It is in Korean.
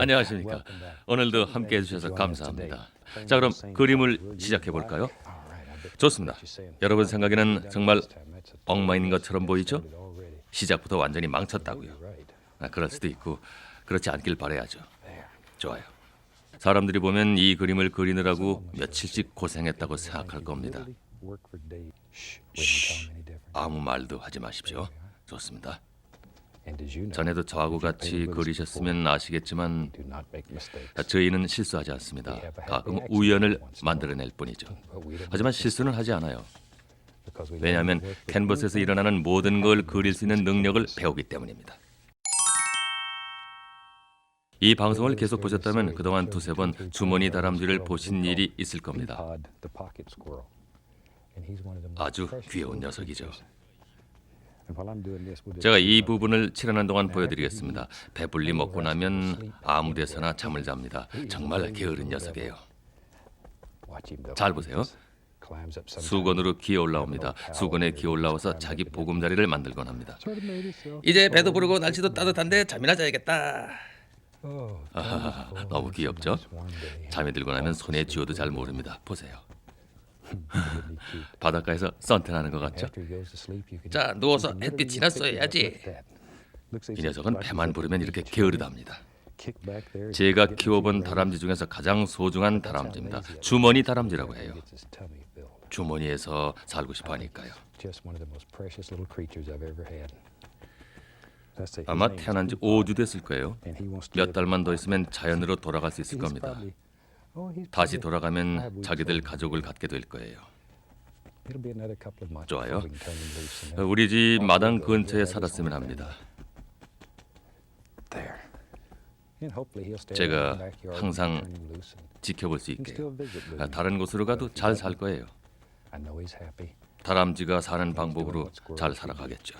안녕하십니까. 오늘도 함께 해주셔서 감사합니다. 자, 그럼 그림을 시작해 볼까요? 좋습니다. 여러분 생각에는 정말 엉망인 것처럼 보이죠? 시작부터 완전히 망쳤다고요. 아, 그럴 수도 있고 그렇지 않길 바라야죠. 좋아요. 사람들이 보면 이 그림을 그리느라고 며칠씩 고생했다고 생각할 겁니다. 아무 말도 하지 마십시오. 좋습니다. 전에도 저하고 같이 그리셨으면 아시겠지만 저희는 실수하지 않습니다. 가끔 우연을 만들어낼 뿐이죠. 하지만 실수는 하지 않아요. 왜냐하면 캔버스에서 일어나는 모든 걸 그릴 수 있는 능력을 배우기 때문입니다. 이 방송을 계속 보셨다면 그동안 두세 번 주머니 다람쥐를 보신 일이 있을 겁니다. 아주 귀여운 녀석이죠. 제가 이 부분을 칠하는 동안 보여드리겠습니다. 배불리 먹고 나면 아무데서나 잠을 잡니다. 정말 게으른 녀석이에요. 잘 보세요. 수건으로 기어 올라옵니다. 수건에 기어 올라와서 자기 보금자리를 만들곤 합니다. 이제 배도 부르고 날씨도 따뜻한데 잠이나 자야겠다. 아하하, 너무 귀엽죠? 잠이 들고 나면 손에 쥐어도 잘 모릅니다. 보세요. 바닷가에서 선탠하는 것 같죠? 자, 누워서 햇빛이나 쏘야지. 이 녀석은 배만 부르면 이렇게 게으르답니다. 제가 키워본 다람쥐 중에서 가장 소중한 다람쥐입니다. 주머니 다람쥐라고 해요. 주머니에서 살고 싶어 하니까요. 아마 태어난 지 5주 됐을 거예요. 몇 달만 더 있으면 자연으로 돌아갈 수 있을 겁니다. 다시 돌아가면 자기들 가족을 갖게 될 거예요. 좋아요. 우리 집 마당 근처에 살았으면 합니다. 제가 항상 지켜볼 수 있게 아, 다른 곳으로 가도 잘 살 거예요. 다람쥐가 사는 방법으로 잘 살아가겠죠.